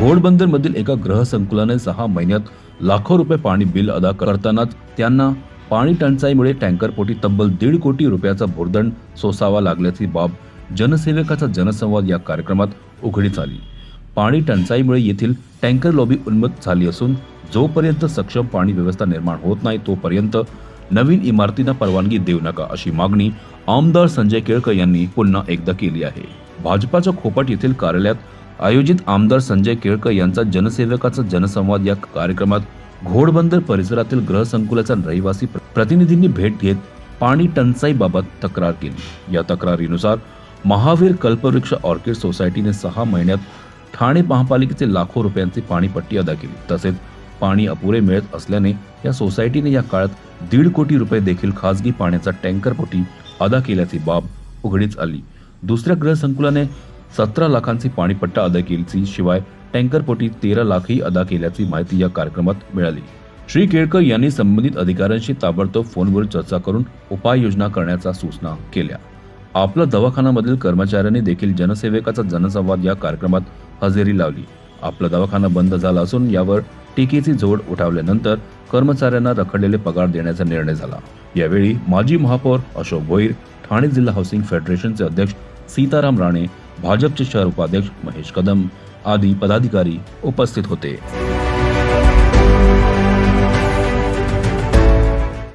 घोडबंदरमधील एका ग्रहसंकुलाने सहा महिन्यात लाखो रुपये पाणी बिल अदा करतानाच त्यांना पाणी टंचाईमुळे टँकरपोटी तब्बल दीड कोटी रुपयाचा भोरदंड सोसावा लागल्याची बाब जनसेवकाचा जनसंवाद या कार्यक्रमात उघडीस आली. पाणी टंचाईमुळे येथील टँकर लॉबी उन्मत झाली असून जोपर्यंत सक्षम पाणी व्यवस्था निर्माण होत नाही तोपर्यंत नवीन इमारतींना परवानगी देऊ नका अशी मागणी आमदार संजय केळकर यांनी पुन्हा एकदा केली आहे. भाजपाच्या खोपट येथील कार्यालयात आयोजित आमदार संजय केळकर यांचा जनसेवकाचा जनसंवाद या कार्यक्रमात घोडबंदर परिसरातील ग्रहसंकुलाचा रहिवासी प्रतिनिधींनी भेट घेत पाणी टंचाईबाबत तक्रार केली. या तक्रारीनुसार महावीर कल्पवृक्ष ऑर्किड सोसायटीने सहा महिन्यात ठाणे महापालिकेचे लाखो रुपयांची पाणीपट्टी अदा केली. तसेच पाणी अपुरे मिळत असल्याने या सोसायटीने या काळात दीड कोटी रुपये देखील खासगी पाण्याचा टँकरपोटी अदा केल्याची बाब उघडीच आली. दुसऱ्या ग्रहसंकुलाने सतरा लाखांची पाणीपट्टा अदा केलीची शिवाय टँकरपोटी तेरा लाखही अदा केल्याची माहिती या कार्यक्रमात मिळाली. श्री केळकर यांनी संबंधित अधिकाऱ्यांशी ताबडतोब फोनवर चर्चा करून उपाययोजना करण्याच्या सूचना केल्या. आपला दवाखानामधील कर्मचाऱ्यांनी देखील जनसेवकाचा जनसंवाद या कार्यक्रमात हजेरी लावली. आपला दवाखाना बंद झाला असून यावर टीकेची जोड उठावल्यानंतर कर्मचाऱ्यांना रखडलेले पगार देण्याचा निर्णय झाला. यावेळी माजी महापौर अशोक भोईर ठाणे जिल्हा हाऊसिंग फेडरेशनचे अध्यक्ष सीताराम राणे भाजपचे शहर उपाध्यक्ष महेश कदम आदी पदाधिकारी उपस्थित होते.